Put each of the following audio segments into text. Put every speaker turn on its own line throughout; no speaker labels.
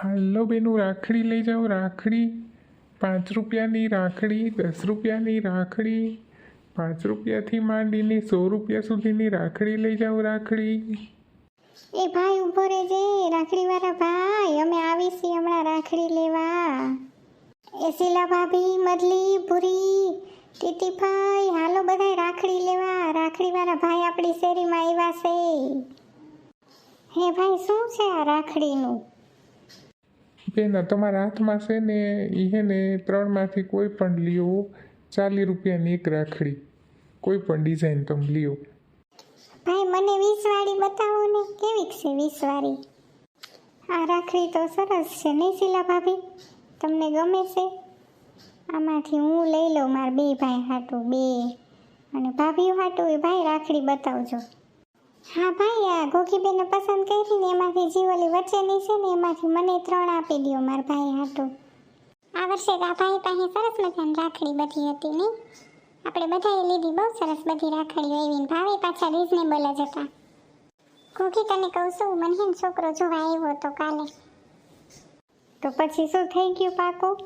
હાલો બેનું રાખડી લઈ જાઓ રાખડી. પાંચ રૂપિયાની રાખડી, દસ રૂપિયાની રાખડી. પાંચ રૂપિયાથી માંડીને સો રૂપિયા સુધીની રાખડી લઈ જાઓ રાખડી.
એ ભાઈ ઊભો રહેજે, રાખડીવાળા ભાઈ, અમે આવી છીએ હમણાં રાખડી લેવા. એ શીલા ભાભી મદલી, ભૂરી, ટીટીભાઈ, હાલો બધાય રાખડી લેવા. રાખડીવાળા ભાઈ આપણી શેરીમાં આવ્યા છે. હે ભાઈ, શું છે આ રાખડીનું?
બેન તમારા હાથમાં છે ને એ ને ત્રણમાંથી કોઈ પણ લ્યો ચાલીસ રૂપિયાની એક રાખડી. કોઈ પણ ડિઝાઇન તમે લ્યો.
ભાઈ, મને વીસવાળી બતાવો ને, કેવી છે વીસવાળી? આ રાખડી તો સરસ છે, નહીં શીલા ભાભી? તમને ગમે છે? આમાંથી હું લઈ લઉં મારા બે ભાઈ હાટું, બે. અને ભાભીઓ હાટું એ ભાઈ રાખડી બતાવજો. હા ભાઈ, આ ગોગીબેને પસંદ કરી ને એમાંથી જીવોલી વચ્ચેની છે ને એમાંથી મને ત્રણ આપી દો મારા ભાઈ હાટું. આ વર્ષે આ ભાઈ પાસે સરસ મજાની રાખડી બધી હતી નહીં આપણે બધાએ લીધી, બહુ સરસ બધી રાખડીઓ એવી ભાવે પાછા રિઝનેબલ જ હતા. કોકી તને કહું છું, મને છોકરો જોવા આવ્યો તો કાલે. તો પછી શું થઈ ગયું પાકું?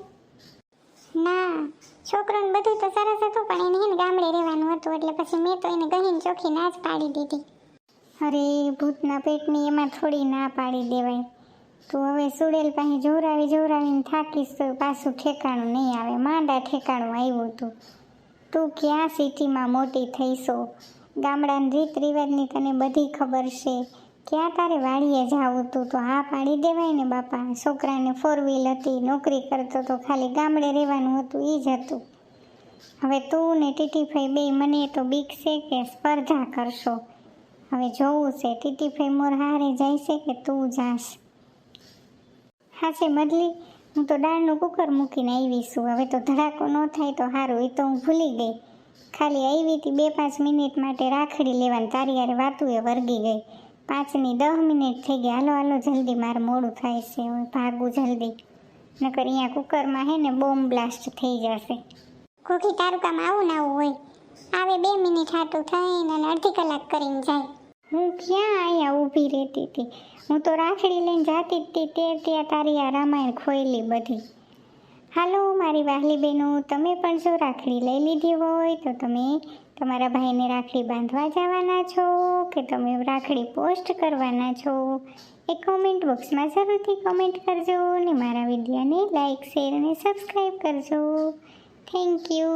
ના, છોકરોને બધું તો સરસ હતું, પણ એને ગામડે રહેવાનું હતું, એટલે પછી મેં તો એને ગહીને ચોખ્ખી ના જ પાડી દીધી. અરે, ભૂતના પેટની એમાં થોડી ના પાડી દેવાય. તું હવે સુડેલ પાસે જોરાવી જોરાવીને થાકીશ તો પાછું ઠેકાણું નહીં આવે. માંડા ઠેકાણું આવ્યું તું. તું ક્યાં સિટીમાં મોટી થઈશો? ગામડાની રીત રિવાજની તને બધી ખબર છે. ક્યાં તારે વાડીએ જાવું તું? તો હા પાડી દેવાય ને બાપા. છોકરાને ફોર વ્હીલ હતી, નોકરી કરતો તો ખાલી ગામડે રહેવાનું હતું એ જ હતું. હવે તું ને ટીટીફાઈ બે, મને તો બીક છે કે સ્પર્ધા કરશો. હવે જોવું છે, ટીટી ફેમોર હારે જાય છે કે તું જાશ? હા છે મદલી હું તો દાળનું કુકર મૂકીને આવી છું. હવે તો ધડાકો ન થાય તો સારું એ તો હું ભૂલી ગઈ. ખાલી આવી હતી બે પાંચ મિનિટ માટે રાખડી લેવાની, તારી યારે વાતું એ વર્ગી ગઈ. પાંચની દસ મિનિટ થઈ ગઈ, હાલો હાલો, જલ્દી મારે મોડું થાય છે, હવે ભાગું જલ્દી. નકર અહીંયા કુકરમાં હે ને બોમ્બ બ્લાસ્ટ થઈ જશે. કોકી તારું કામ આવું ના આવું હોય. આવે બે મિનિટ હાટું થઈને અને અડધી કલાક કરીને જાય. હું ક્યાં અહીંયા ઊભી રહેતી હતી? હું તો રાખડી લઈને જાતી હતી, તે ત્યાં તારી આ રામાયણ ખોયેલી બધી. હાલો મારી વાહલી બહેનો, તમે પણ જો રાખડી લઈ લીધી હોય તો તમે તમારા ભાઈને રાખડી બાંધવા જવાના છો કે તમે રાખડી પોસ્ટ કરવાના છો? એ કોમેન્ટ બોક્સમાં જરૂરથી કોમેન્ટ કરજો અને મારા વિડીયોને લાઈક શેર અને સબસ્ક્રાઈબ કરજો. Thank you